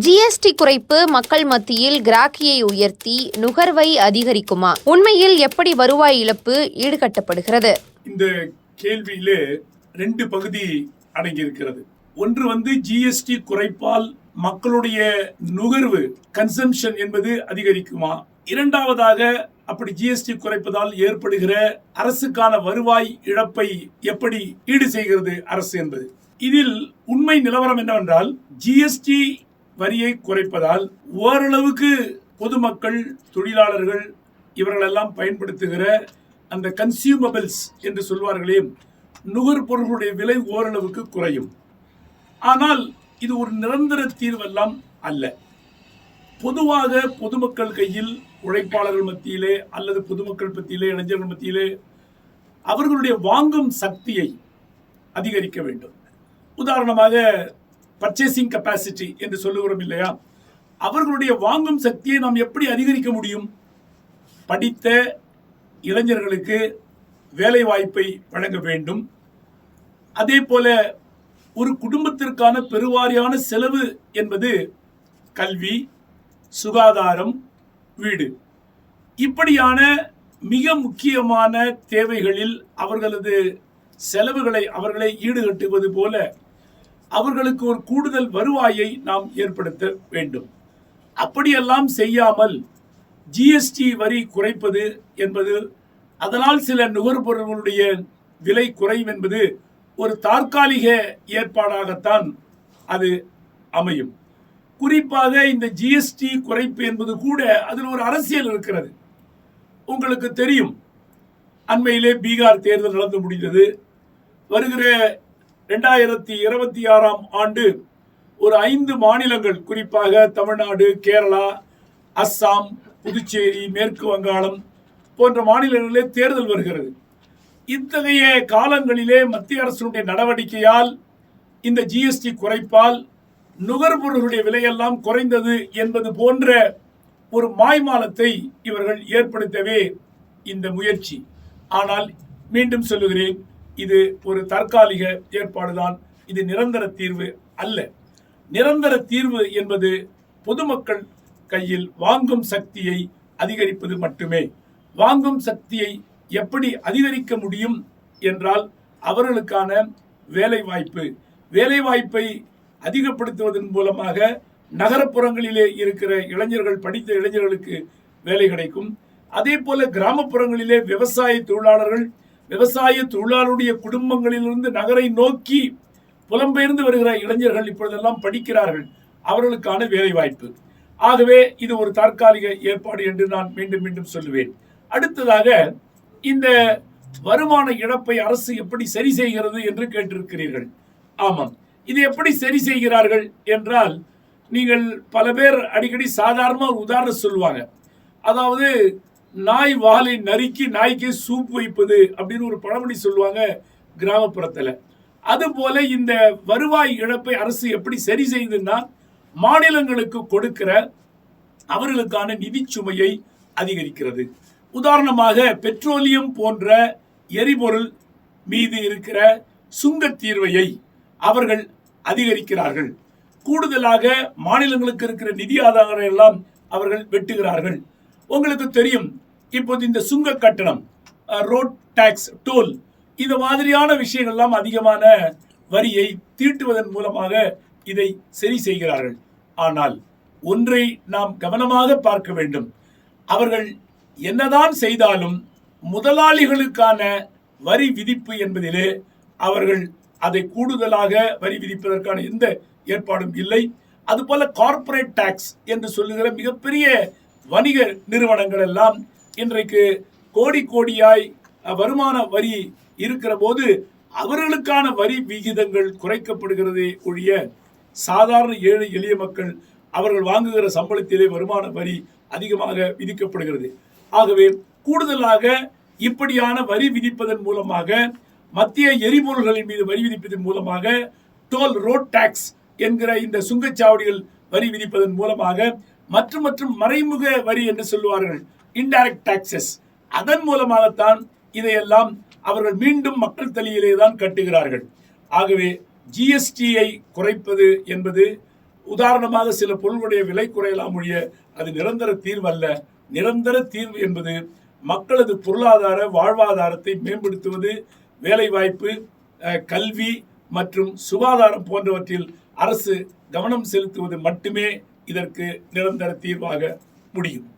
GST குறைப்பு மக்கள் மத்தியில் கிராக்கியை உயர்த்தி நுகர்வை அதிகரிக்குமா? உண்மையில் எப்படி வருவாய் இழப்பு ஈடுகட்டப்படுகிறது? இந்த கேள்வியிலே ரெண்டு பகுதி அடங்கியிருக்கிறது. ஒன்று வந்து ஜிஎஸ்டி குறைப்பால் மக்களுடைய நுகர்வு கன்சம்ஷன் என்பது அதிகரிக்குமா? இரண்டாவதாக அப்படி ஜிஎஸ்டி குறைப்பதால் ஏற்படுகிற அரசுக்கான வருவாய் இழப்பை எப்படி ஈடு செய்கிறது அரசு என்பது. இதில் உண்மை நிலவரம் என்னவென்றால் ஜிஎஸ்டி வரியை குறைப்பதால் ஓரளவுக்கு பொதுமக்கள் தொழிலாளர்கள் இவர்களெல்லாம் பயன்படுத்துகிற அந்த கன்சியூமபிள்ஸ் என்று சொல்வார்களே நுகர்பொருள்களுடைய விலை ஓரளவுக்கு குறையும். ஆனால் இது ஒரு நிரந்தர தீர்வெல்லாம் அல்ல. பொதுவாக பொதுமக்கள் கையில் உழைப்பாளர்கள் மத்தியிலே அல்லது பொதுமக்கள் மத்தியிலே இளைஞர்கள் மத்தியிலே அவர்களுடைய வாங்கும் சக்தியை அதிகரிக்க வேண்டும். உதாரணமாக பர்ச்சேசிங் கெப்பாசிட்டி என்று சொல்லுகிறோம் இல்லையா? அவர்களுடைய வாங்கும் சக்தியை நாம் எப்படி அதிகரிக்க முடியும்? படித்த இளைஞர்களுக்கு வேலை வாய்ப்பை வழங்க வேண்டும். அதே போல ஒரு குடும்பத்திற்கான பெருவாரியான செலவு என்பது கல்வி சுகாதாரம் வீடு. இப்படியான மிக முக்கியமான தேவைகளில் அவர்களது செலவுகளை அவர்களை ஈடுகட்டுவது போல அவர்களுக்கு ஒரு கூடுதல் வருவாயை நாம் ஏற்படுத்த வேண்டும். அப்படியெல்லாம் செய்யாமல் ஜிஎஸ்டி வரி குறைப்பது என்பது அதனால் சில நுகர்பொருள்களுடைய விலை குறையும் என்பது ஒரு தற்காலிக ஏற்பாடாகத்தான் அது அமையும். குறிப்பாக இந்த ஜிஎஸ்டி குறைப்பு என்பது கூட அதில் ஒரு அரசியல் இருக்கிறது. உங்களுக்கு தெரியும். அண்மையிலே பீகார் தேர்தல் நடந்து முடிந்தது. வருகிற ரெண்டாயிரத்தி இருபத்தி ஆறாம் ஆண்டு ஒரு ஐந்து மாநிலங்கள் குறிப்பாக தமிழ்நாடு கேரளா அஸ்ஸாம் புதுச்சேரி மேற்கு வங்காளம் போன்ற மாநிலங்களிலே தேர்தல் வருகிறது. இத்தகைய காலங்களிலே மத்திய அரசினுடைய நடவடிக்கையால் இந்த ஜிஎஸ்டி குறைப்பால் நுகர்பொருளுடைய விலையெல்லாம் குறைந்தது என்பது போன்ற ஒரு மாய்மாலத்தை இவர்கள் ஏற்படுத்தவே இந்த முயற்சி. ஆனால் மீண்டும் சொல்லுகிறேன் இது ஒரு தற்காலிக ஏற்பாடுதான். இது நிரந்தர தீர்வு அல்ல. நிரந்தர தீர்வு என்பது பொதுமக்கள் கையில் வாங்கும் சக்தியை அதிகரிப்பது மட்டுமே. வாங்கும் சக்தியை எப்படி அதிகரிக்க முடியும் என்றால் அவர்களுக்கான வேலைவாய்ப்பு. வேலைவாய்ப்பை அதிகப்படுத்துவதன் மூலமாக நகரப்புறங்களிலே இருக்கிற இளைஞர்கள் படித்த இளைஞர்களுக்கு வேலை கிடைக்கும். அதே போல கிராமப்புறங்களிலே விவசாய தொழிலாளர்கள் விவசாய தொழிலாளருடைய குடும்பங்களிலிருந்து நகரை நோக்கி புலம்பெயர்ந்து வருகிற இளைஞர்கள் இப்பொழுதெல்லாம் படிக்கிறார்கள். அவர்களுக்கான வேலை வாய்ப்பு ஆகவே இது ஒரு தற்காலிக ஏற்பாடு என்று நான் மீண்டும் மீண்டும் சொல்லுவேன். அடுத்ததாக இந்த வருமான இழப்பை அரசு எப்படி சரி செய்கிறது என்று கேட்டிருக்கிறீர்கள். ஆமாம். இது எப்படி சரி செய்கிறார்கள் என்றால் நீங்கள் பல பேர் அடிக்கடி சாதாரண ஒரு உதாரணம் சொல்லுவாங்க. அதாவது நாய் வாலை நறுக்கி நாய்க்கே சூப் வைப்பது அப்படின்னு ஒரு பழமொழி சொல்லுவாங்க கிராமப்புறத்தில். அதுபோல இந்த வருவாய் இழப்பை அரசு எப்படி சரி செய்யுதுன்னா மாநிலங்களுக்கு கொடுக்கிற அவர்களுக்கான நிதிச்சுமையை அதிகரிக்கிறது. உதாரணமாக பெட்ரோலியம் போன்ற எரிபொருள் மீது இருக்கிற சுங்கத் தீர்வையை அவர்கள் அதிகரிக்கிறார்கள். கூடுதலாக மாநிலங்களுக்கு இருக்கிற நிதி ஆதாரங்களை எல்லாம் அவர்கள் வெட்டுகிறார்கள். உங்களுக்கு தெரியும். இப்போது இந்த சுங்க கட்டணம் ரோட் டாக்ஸ் டோல் இது மாதிரியான விஷயங்கள்லாம் அதிகமான வரியை தீட்டுவதன் மூலமாக இதை சரி செய்கிறார்கள். ஆனால் ஒன்றை நாம் கவனமாக பார்க்க வேண்டும். அவர்கள் என்னதான் செய்தாலும் முதலாளிகளுக்கான வரி விதிப்பு என்பதிலே அவர்கள் அதை கூடுதலாக வரி விதிப்பதற்கான எந்த ஏற்பாடும் இல்லை. அதுபோல கார்ப்பரேட் டாக்ஸ் என்று சொல்லுகிற மிகப்பெரிய வணிக நிறுவனங்கள் எல்லாம் இன்றைக்கு கோடி கோடியாய் வருமான வரி இருக்கிற போது அவர்களுக்கான வரி விகிதங்கள் குறைக்கப்படுகிறதே ஒழிய சாதாரண ஏழை எளிய மக்கள் அவர்கள் வாங்குகிற சம்பளத்திலே வருமான வரி அதிகமாக விதிக்கப்படுகிறது. ஆகவே கூடுதலாக இப்படியான வரி விதிப்பதன் மூலமாக மத்திய எரிபொருள்களின் மீது வரி விதிப்பதன் மூலமாக டோல் ரோட் டாக்ஸ் என்கிற இந்த சுங்கச்சாவடிகள் வரி விதிப்பதன் மூலமாக மற்றும் மற்றும் மறைமுக வரி என்று சொல்லுவார்கள். இன்டைரக்ட் டாக்ஸஸ் அதன் மூலமாகத்தான் இதையெல்லாம் அவர்கள் மீண்டும் மக்கள் தலையிலே தான் கட்டுகிறார்கள். ஆகவே ஜிஎஸ்டியை குறைப்பது என்பது உதாரணமாக சில பொருளுடைய விலை குறையலாம் ஒழிய அது நிரந்தர தீர்வு அல்ல நிரந்தர தீர்வு என்பது மக்களது பொருளாதார வாழ்வாதாரத்தை மேம்படுத்துவது வேலைவாய்ப்பு கல்வி மற்றும் சுகாதாரம் போன்றவற்றில் அரசு கவனம் செலுத்துவது மட்டுமே இதற்கு நிரந்தர தீர்வாக முடியும்.